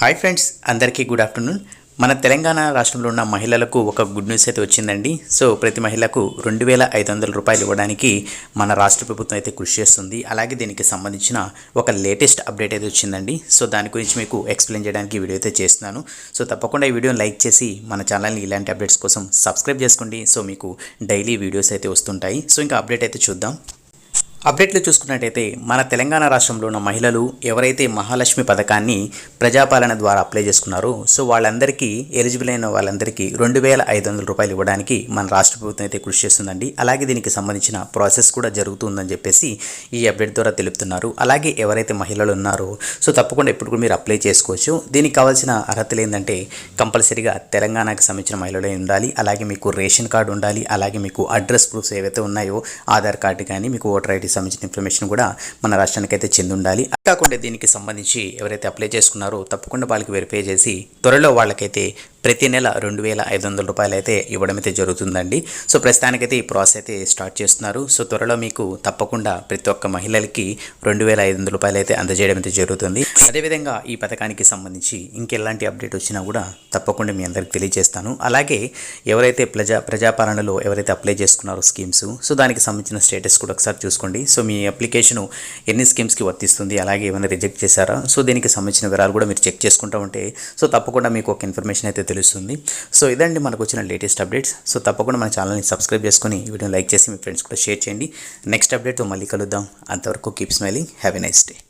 Hi friends అందరికీ good afternoon. మన తెలంగాణ రాష్ట్రంలో ఉన్న మహిళలకు ఒక గుడ్ న్యూస్ అయితే వచ్చిందండి. సో ప్రతి మహిళకు రెండు వేల ఐదు వందల రూపాయలు ఇవ్వడానికి మన రాష్ట్ర ప్రభుత్వం అయితే కృషి చేస్తుంది. అలాగే దీనికి సంబంధించిన ఒక లేటెస్ట్ అప్డేట్ అయితే వచ్చిందండి. సో దాని గురించి మీకు ఎక్స్ప్లెయిన్ చేయడానికి వీడియో అయితే చేస్తున్నాను. సో తప్పకుండా ఈ వీడియోని లైక్ చేసి మన ఛానల్ని ఇలాంటి అప్డేట్స్ కోసం సబ్స్క్రైబ్ చేసుకోండి. సో మీకు డైలీ వీడియోస్ అయితే వస్తుంటాయి. సో ఇంకా అప్డేట్ అయితే చూద్దాం. అప్డేట్లు చూసుకున్నట్టయితే మన తెలంగాణ రాష్ట్రంలో ఉన్న మహిళలు ఎవరైతే మహాలక్ష్మి పథకాన్ని ప్రజాపాలన ద్వారా అప్లై చేసుకున్నారో సో వాళ్ళందరికీ ఎలిజిబుల్ అయిన వాళ్ళందరికీ రెండు వేల ఐదు వందల రూపాయలు ఇవ్వడానికి మన రాష్ట్ర ప్రభుత్వం అయితే కృషి చేస్తుందండి. అలాగే దీనికి సంబంధించిన ప్రాసెస్ కూడా జరుగుతుందని చెప్పేసి ఈ అప్డేట్ ద్వారా తెలుపుతున్నారు. అలాగే ఎవరైతే మహిళలు ఉన్నారో సో తప్పకుండా ఎప్పుడు కూడా మీరు అప్లై చేసుకోవచ్చు. దీనికి కావాల్సిన అర్హతలు ఏంటంటే కంపల్సరీగా తెలంగాణకు సంబంధించిన మహిళలే ఉండాలి. అలాగే మీకు రేషన్ కార్డు ఉండాలి. అలాగే మీకు అడ్రస్ ప్రూఫ్స్ ఏవైతే ఉన్నాయో ఆధార్ కార్డు కానీ మీకు ఓటర్ ఐడి సంబంధించిన ఇన్ఫర్మేషన్ కూడా మన రాష్ట్రానికి అయితే చెంది ఉండాలి కాకుండా దీనికి సంబంధించి ఎవరైతే అప్లై చేసుకున్నారో తప్పకుండా వాళ్ళకి వెరిఫై చేసి త్వరలో వాళ్ళకైతే ప్రతి నెల రెండు వేల ఐదు వందల రూపాయలు అయితే ఇవ్వడం అయితే జరుగుతుందండి. సో ప్రస్తుతానికైతే ఈ ప్రాసెస్ అయితే స్టార్ట్ చేస్తున్నారు. సో త్వరలో మీకు తప్పకుండా ప్రతి ఒక్క మహిళలకి రెండు వేల ఐదు వందల రూపాయలు అయితే అందజేయడం అయితే జరుగుతుంది. అదేవిధంగా ఈ పథకానికి సంబంధించి ఇంకెలాంటి అప్డేట్ వచ్చినా కూడా తప్పకుండా మీ అందరికి తెలియజేస్తాను. అలాగే ఎవరైతే ప్రజా ప్రజాపాలనలో ఎవరైతే అప్లై చేసుకున్నారో స్కీమ్స్ సో దానికి సంబంధించిన స్టేటస్ కూడా ఒకసారి చూసుకోండి. సో మీ అప్లికేషన్ ఎన్ని స్కీమ్స్కి వర్తిస్తుంది అలాగే ఏమైనా రిజెక్ట్ చేశారా? సో దీనికి సంబంధించిన వివరాలు కూడా మీరు చెక్ చేసుకుంటూ ఉంటే సో తప్పకుండా మీకు ఒక ఇన్ఫర్మేషన్ అయితే తెలుస్తుంది. సో ఇదండి మనకు వచ్చిన లేటెస్ట్ అప్డేట్స్ సో తప్పకుండా మన ఛానల్ని సబ్స్క్రైబ్ చేసుకొని వీడియో లైక్ చేసి మీ ఫ్రెండ్స్ కూడా షేర్ చేయండి. నెక్స్ట్ అప్డేట్తో మళ్ళీ కలుద్దాం. అంతవరకు keep smiling have a nice day